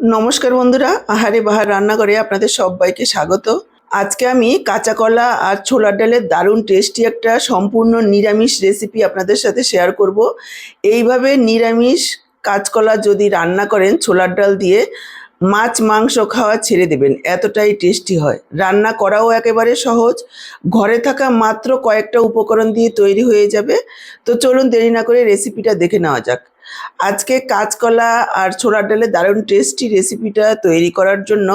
নমস্কার বন্ধুরা, আহারে বাহার রান্নাঘরে আপনাদের সবাইকে স্বাগত। আজকে আমি কাঁচা কলা আর ছোলার ডালের দারুণ টেস্টি একটা সম্পূর্ণ নিরামিষ রেসিপি আপনাদের সাথে শেয়ার করব। এইভাবে নিরামিষ কাঁচকলা যদি রান্না করেন ছোলার ডাল দিয়ে, মাছ মাংস খাওয়া ছেড়ে দেবেন, এতটাই টেস্টি হয়। রান্না করাও একেবারে সহজ, ঘরে থাকা মাত্র কয়েকটা উপকরণ দিয়ে তৈরি হয়ে যাবে। তো চলুন দেরি না করে রেসিপিটা দেখে নেওয়া যাক। আজকে কাঁচকলা আর ছোলার ডালে দারুণ টেস্টি রেসিপিটা তৈরি করার জন্য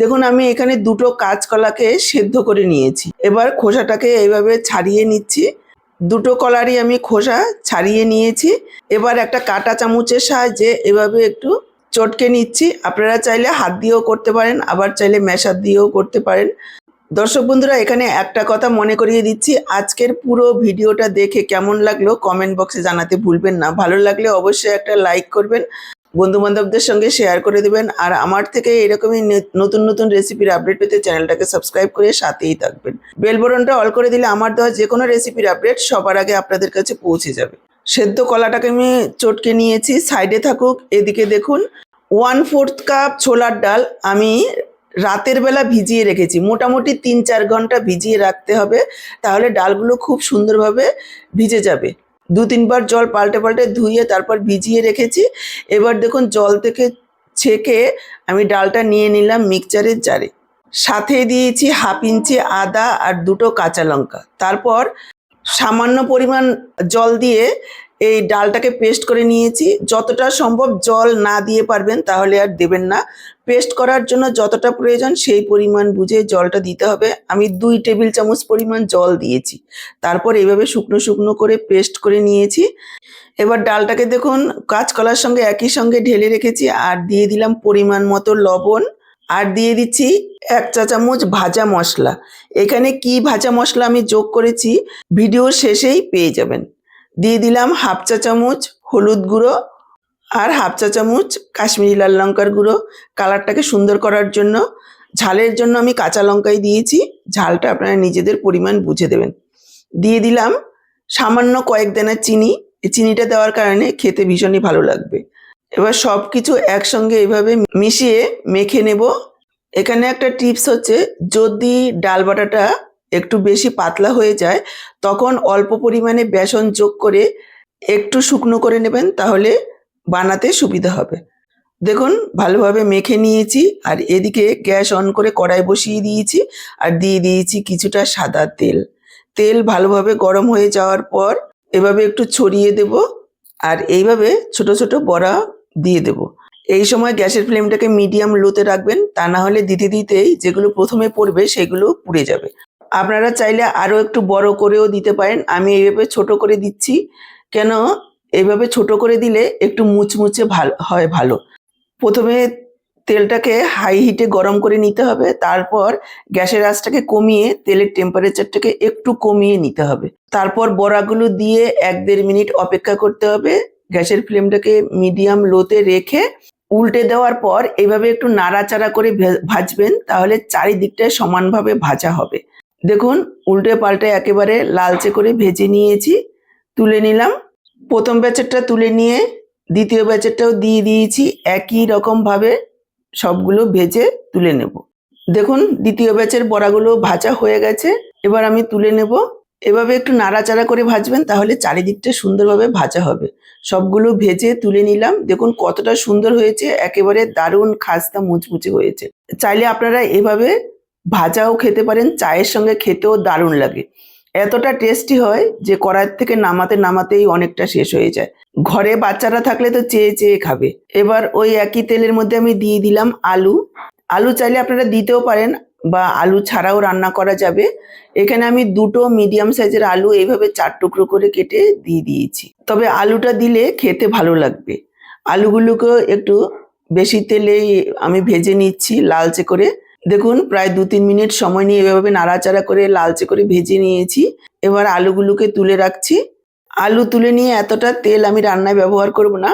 দেখুন, আমি এখানে দুটো কাঁচকলাকে সেদ্ধ করে নিয়েছি। এবার খোসাটাকে এইভাবে ছাড়িয়ে নিচ্ছি। দুটো কলারই আমি খোসা ছাড়িয়ে নিয়েছি। এবার একটা কাঁটা চামচের সাহায্যে এভাবে একটু চটকে নিচ্ছি। আপনারা চাইলে হাত দিয়েও করতে পারেন, আবার চাইলে ম্যাশার দিয়েও করতে পারেন। দর্শক বন্ধুরা, এখানে একটা কথা মনে করিয়ে দিচ্ছি। আজকের পুরো ভিডিওটা দেখে কেমন লাগল কমেন্ট বক্সে জানাতে ভুলবেন না। ভালো লাগলে অবশ্যই একটা লাইক করবেন বন্ধু বান্ধবদের সঙ্গে শেয়ার করে দেবেন। আর আমার থেকে এরকমই নতুন নতুন রেসিপির আপডেট পেতে চ্যানেলটাকে সাবস্ক্রাইব করে সাথেই থাকবেন। বেল বটনটা অল করে দিলে আমার দেওয়া যে কোনো রেসিপির আপডেট সবার আগে আপনাদের কাছে পৌঁছে যাবে। সেদ্ধ কলাটাকে আমি চটকে নিয়েছি, সাইডে থাকুক, এদিকে দেখুন ওয়ান ফোর্থ কাপ ছোলার ডাল আমি রাতের বেলা ভিজিয়ে রেখেছি। মোটামুটি তিন চার ঘণ্টা ভিজিয়ে রাখতে হবে, তাহলে ডালগুলো খুব সুন্দরভাবে ভিজে যাবে। দু তিনবার জল পাল্টে পাল্টে ধুয়ে তারপর ভিজিয়ে রেখেছি। এবার দেখুন জল থেকে ছেঁকে আমি ডালটা নিয়ে নিলাম মিক্সচারের জারে। সাথে দিয়েছি হাফ ইঞ্চি আদা আর দুটো কাঁচা লঙ্কা। তারপর সামান্য পরিমাণ জল দিয়ে এই ডালটাকে পেস্ট করে নিয়েছি। যতটা সম্ভব জল না দিয়ে পারবেন তাহলে আর দেবেন না। পেস্ট করার জন্য যতটা প্রয়োজন সেই পরিমাণ বুঝে জলটা দিতে হবে। আমি দুই টেবিল চামচ পরিমাণ জল দিয়েছি। তারপর এইভাবে শুকনো শুকনো করে পেস্ট করে নিয়েছি। এবার ডালটাকে দেখুন, কাঁচকলার সঙ্গে একই সঙ্গে ঢেলে রেখেছি। আর দিয়ে দিলাম পরিমাণ মতো লবণ। আর দিয়ে দিচ্ছি এক চা চামচ ভাজা মশলা। এখানে কি ভাজা মশলা আমি যোগ করেছি ভিডিও শেষেই পেয়ে যাবেন। দিয়ে দিলাম হাফ চা চামচ হলুদ গুঁড়ো আর হাফ চা চামচ কাশ্মীরি লাল লঙ্কার গুঁড়ো। কালারটাকে সুন্দর করার জন্য ঝালের জন্য আমি কাঁচা লঙ্কাই দিয়েছি। ঝালটা আপনারা নিজেদের পরিমাণ বুঝে দেবেন। দিয়ে দিলাম সামান্য কয়েক দানা চিনি। এই চিনিটা দেওয়ার কারণে খেতে ভীষণই ভালো লাগবে। এবার সব কিছু একসঙ্গে এভাবে মিশিয়ে মেখে নেব। এখানে একটা টিপস হচ্ছে, যদি ডাল বাটাটা একটু বেশি পাতলা হয়ে যায়, তখন অল্প পরিমাণে বেসন যোগ করে একটু শুকনো করে নেবেন, তাহলে বানাতে সুবিধা হবে। দেখুন, ভালোভাবে মেখে নিয়েছি, আর এদিকে গ্যাস অন করে কড়াই বসিয়ে দিয়েছি, আর দিয়ে দিয়েছি কিছুটা সাদা তেল। তেল ভালোভাবে গরম হয়ে যাওয়ার পর এভাবে একটু ছড়িয়ে দেব, আর এইভাবে ছোট ছোট বড়া দিয়ে দেব। এই সময় গ্যাসের ফ্লেমটাকে মিডিয়াম লোতে রাখবেন, তা না হলে দিতে দিতেই যেগুলো প্রথমে পড়বে সেগুলো পুড়ে যাবে। আপনারা চাইলে আরও একটু বড় করেও দিতে পারেন। আমি এইভাবে ছোট করে দিচ্ছি। কেন? এইভাবে ছোট করে দিলে একটু মুচমুচে ভালো, হয় ভালো। প্রথমে তেলটাকে হাই হিটে গরম করে নিতে হবে। তারপর গ্যাসের আঁচটাকে কমিয়ে তেলের টেম্পারেচারটাকে একটু কমিয়ে নিতে হবে। তারপর বড়াগুলো দিয়ে এক দেড় মিনিট অপেক্ষা করতে হবে। গ্যাসের ফ্লেমটাকে মিডিয়াম লোতে রেখে উল্টে দেওয়ার পর এভাবে একটু নাড়াচাড়া করে ভাজবেন। তাহলে চারিদিকটায় সমানভাবে ভাজা হবে। দেখুন, উল্টে পাল্টে একেবারে লালচে করে ভেজে নিয়েছি, তুলে নিলাম। প্রথম ব্যাচেরটা তুলে নিয়ে দ্বিতীয় ব্যাচেরটাও দিয়ে দিয়েছি, একই রকমভাবে সবগুলো ভেজে তুলে নেব। দেখুন, দ্বিতীয় ব্যাচের বড়াগুলো ভাজা হয়ে গেছে, এবার আমি তুলে নেব। এভাবে একটু নাড়াচাড়া করে ভাজবেন, তাহলে চারিদিকটা সুন্দরভাবে ভাজা হবে। সবগুলো ভেজে তুলে নিলাম। দেখুন, কতটা সুন্দর হয়েছে, একেবারে দারুণ খাস্তা মুচমুচে হয়েছে। চাইলে আপনারা এভাবে ভাজাও খেতে পারেন, চায়ের সঙ্গে খেতেও দারুণ লাগে। এতটা টেস্টি হয় যে কড়াই থেকে নামাতে নামাতেই অনেকটা শেষ হয়ে যায়। ঘরে বাচ্চারা থাকলে তো চেয়ে চেয়ে খাবে। এবার ওই একই তেলের মধ্যে আমি দিয়ে দিলাম আলু। আলু চাইলে আপনারা দিতেও পারেন বা আলু ছাড়াও রান্না করা যাবে। এখানে আমি দুটো মিডিয়াম সাইজের আলু এইভাবে চার টুকরো করে কেটে দিয়ে দিয়েছি। তবে আলুটা দিলে খেতে ভালো লাগবে। আলুগুলোকেও একটু বেশি তেলে আমি ভেজে নিচ্ছি লালচে করে। দেখুন, প্রায় দু তিন মিনিট সময় নিয়ে এভাবে নাড়াচাড়া করে, লালচে করে ভেজে নিয়েছি। এবার আলুগুলোকে তুলে রাখছি। আলু তুলে নিয়ে এতটা তেল আমি রান্নায় ব্যবহার করব না।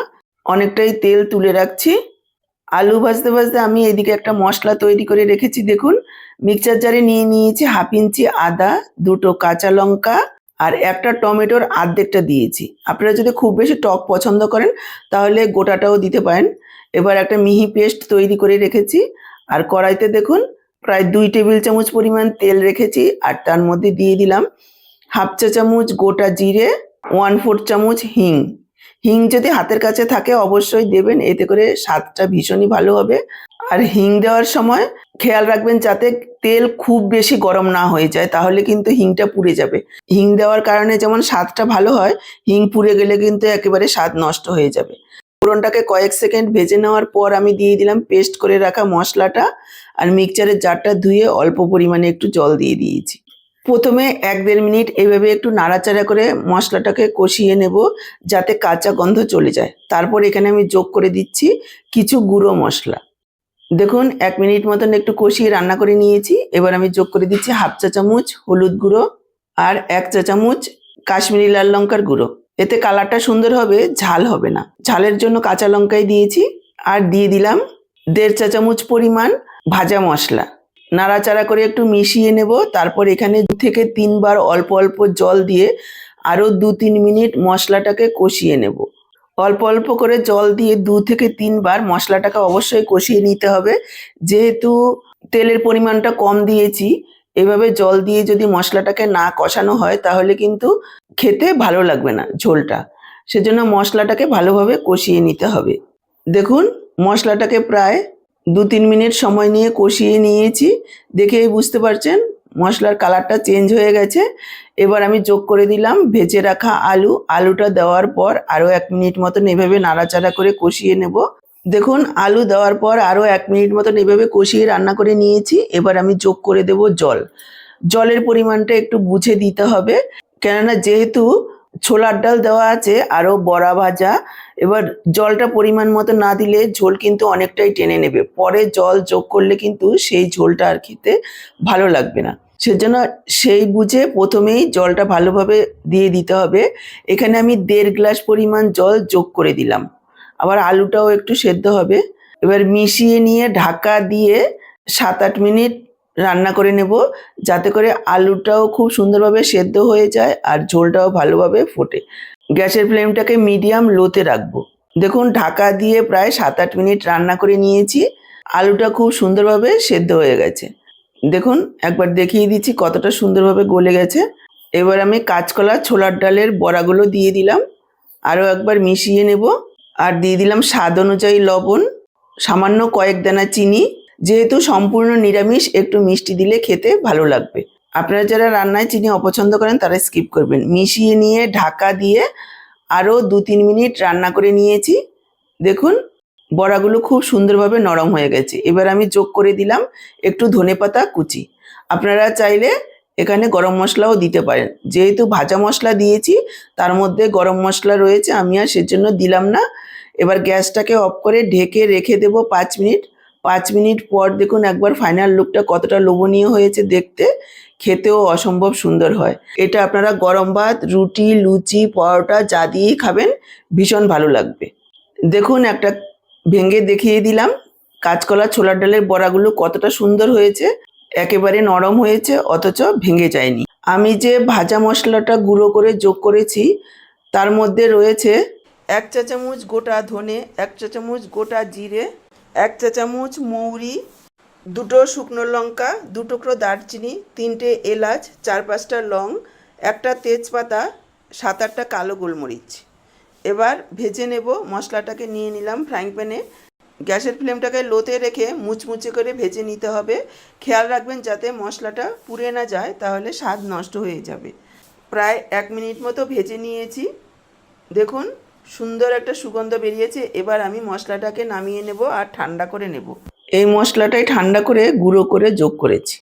অনেকটাই তেল তুলে রাখছি। আলু ভাজতে ভাজতে আমি এদিকে একটা মশলা তৈরি করে রেখেছি, দেখুন। মিক্সচার জারে নিয়ে নিয়েছি হাফ ইঞ্চি আদা, দুটো কাঁচা লঙ্কা আর একটা টমেটোর আর্ধেকটা দিয়েছি। আপনারা যদি খুব বেশি টক পছন্দ করেন, তাহলে গোটাটাও দিতে পারেন। এবার একটা মিহি পেস্ট তৈরি করে রেখেছি। আর কড়াইতে দেখুন, প্রায় দুই টেবিল চামচ পরিমাণ তেল রেখেছি আর তার মধ্যে দিয়ে দিলাম হাফ চা চামচ গোটা জিরে ওয়ান ফোর চামচ হিং। হিং যদি হাতের কাছে থাকে অবশ্যই দেবেন, এতে করে স্বাদটা ভীষণই ভালো হবে। আর হিং দেওয়ার সময় খেয়াল রাখবেন যাতে তেল খুব বেশি গরম না হয়ে যায়, তাহলে কিন্তু হিংটা পুড়ে যাবে। হিং দেওয়ার কারণে যেমন স্বাদটা ভালো হয়, হিং পুড়ে গেলে কিন্তু একেবারে স্বাদ নষ্ট হয়ে যাবে। ফোড়নটাকে কয়েক সেকেন্ড ভেজে নেওয়ার পর আমি দিয়ে দিলাম পেস্ট করে রাখা মশলাটা আর মিক্সচারের জারটা ধুয়ে অল্প পরিমাণে একটু জল দিয়ে দিয়েছি। প্রথমে এক দেড় মিনিট এভাবে একটু নাড়াচাড়া করে মশলাটাকে কষিয়ে নেব যাতে কাঁচা গন্ধ চলে যায়। তারপর এখানে আমি যোগ করে দিচ্ছি কিছু গুঁড়ো মশলা। দেখুন, এক মিনিট মতন একটু কষিয়ে রান্না করে নিয়েছি। এবার আমি যোগ করে দিচ্ছি হাফ চা চামচ হলুদ গুঁড়ো আর এক চা চামচ কাশ্মীরি লাল লঙ্কার গুঁড়ো। এতে কালারটা সুন্দর হবে, ঝাল হবে না। ঝালের জন্য কাঁচা লঙ্কাই দিয়েছি, আর দিয়ে দিলাম দেড় চা চামচ পরিমাণ ভাজা মশলা। নাড়াচাড়া করে একটু মিশিয়ে নেব, তারপর এখানে দু থেকে তিনবার অল্প অল্প জল দিয়ে আরও দু তিন মিনিট মশলাটাকে কষিয়ে নেব। অল্প অল্প করে জল দিয়ে দু থেকে তিনবার মশলাটাকে অবশ্যই কষিয়ে নিতে হবে। যেহেতু তেলের পরিমাণটা কম দিয়েছি, এভাবে জল দিয়ে যদি মশলাটাকে না কষানো হয়, তাহলে কিন্তু খেতে ভালো লাগবে না ঝোলটা। সেজন্য মশলাটাকে ভালোভাবে কষিয়ে নিতে হবে। দেখুন, মশলাটাকে প্রায় দু তিন মিনিট সময় নিয়ে কষিয়ে নিয়েছি। দেখেই বুঝতে পারছেন, মশলার কালারটা চেঞ্জ হয়ে গেছে। এবার আমি যোগ করে দিলাম ভেজে রাখা আলু। আলুটা দেওয়ার পর আরও এক মিনিট মতন এভাবে নাড়াচাড়া করে কষিয়ে নেব। দেখুন, আলু দেওয়ার পর আরও এক মিনিট মতন এভাবে কষিয়ে রান্না করে নিয়েছি। এবার আমি যোগ করে দেব জল। জলের পরিমাণটা একটু বুঝে দিতে হবে। কেননা যেহেতু ছোলার ডাল দেওয়া আছে আরও বড়া ভাজা, এবার জলটা পরিমাণ মতো না দিলে ঝোল কিন্তু অনেকটাই টেনে নেবে। পরে জল যোগ করলে কিন্তু সেই ঝোলটা আর খেতে ভালো লাগবে না। সেজন্য সেই বুঝে প্রথমেই জলটা ভালোভাবে দিয়ে দিতে হবে। এখানে আমি দেড় গ্লাস পরিমাণ জল যোগ করে দিলাম। আবার আলুটাও একটু সেদ্ধ হবে। এবার মিশিয়ে নিয়ে ঢাকা দিয়ে সাত আট মিনিট রান্না করে নেব। যাতে করে আলুটাও খুব সুন্দরভাবে সেদ্ধ হয়ে যায় আর ঝোলটাও ভালোভাবে ফোটে। গ্যাসের ফ্লেমটাকে মিডিয়াম লোতে রাখব। দেখুন, ঢাকা দিয়ে প্রায় সাত আট মিনিট রান্না করে নিয়েছি। আলুটা খুব সুন্দরভাবে সেদ্ধ হয়ে গেছে। দেখুন, একবার দেখিয়ে দিচ্ছি কতটা সুন্দরভাবে গলে গেছে। এবার আমি কাঁচকলা ছোলার ডালের বড়াগুলো দিয়ে দিলাম। আরও একবার মিশিয়ে নেব। আর দিয়ে দিলাম স্বাদ অনুযায়ী লবণ, সামান্য কয়েক দানা চিনি যেহেতু সম্পূর্ণ নিরামিষ, একটু মিষ্টি দিলে খেতে ভালো লাগবে। আপনারা যারা রান্নায় চিনি অপছন্দ করেন, তারা স্কিপ করবেন। মিশিয়ে নিয়ে ঢাকা দিয়ে আরও দু তিন মিনিট রান্না করে নিয়েছি। দেখুন, বড়াগুলো খুব সুন্দরভাবে নরম হয়ে গেছে। এবার আমি যোগ করে দিলাম একটু ধনেপাতা কুচি। আপনারা চাইলে এখানে গরম মশলাও দিতে পারেন। যেহেতু ভাজা মশলা দিয়েছি, তার মধ্যে গরম মশলা রয়েছে, আমি আর সেজন্য দিলাম না। এবার গ্যাসটাকে অফ করে ঢেকে রেখে দেবো পাঁচ মিনিট। পাঁচ মিনিট পর দেখুন একবার ফাইনাল লুকটা কতটা লোভনীয় হয়েছে দেখতে। খেতেও অসম্ভব সুন্দর হয়। এটা আপনারা গরম ভাত, রুটি, লুচি, পরোটা যা দিয়েই খাবেন, ভীষণ ভালো লাগবে। দেখুন একটা ভেঙে দেখিয়ে দিলাম। কাঁচকলা ছোলার ডালের বড়াগুলো কতটা সুন্দর হয়েছে। একেবারে নরম হয়েছে, অথচ ভেঙে যায়নি। আমি যে ভাজা মশলাটা গুঁড়ো করে যোগ করেছি, তার মধ্যে রয়েছে এক চা চামচ গোটা ধনে, এক চা চামচ গোটা জিরে এক চা চামচ মৌরি, দুটো শুকনো লঙ্কা, দু টুকরো দারচিনি, তিনটে এলাচ, চার পাঁচটা লং, একটা তেজপাতা, সাত আটটা কালো গোলমরিচ। এবার ভেজে নেব মশলাটাকে, নিয়ে নিলাম ফ্রাইং প্যানে। গ্যাসের ফ্লেমটাকে লোতে রেখে মুচমুচে করে ভেজে নিতে হবে। খেয়াল রাখবেন যাতে মশলাটা পুড়ে না যায়, তাহলে স্বাদ নষ্ট হয়ে যাবে। প্রায় এক মিনিট মতো ভেজে নিয়েছি। দেখুন সুন্দর একটা সুগন্ধ বেরিয়েছে, এবার আমি মশলাটাকে নামিয়ে নেব আর ঠান্ডা করে নেব। এই মশলাটাই ঠান্ডা করে, গুঁড়ো করে যোগ করেছি।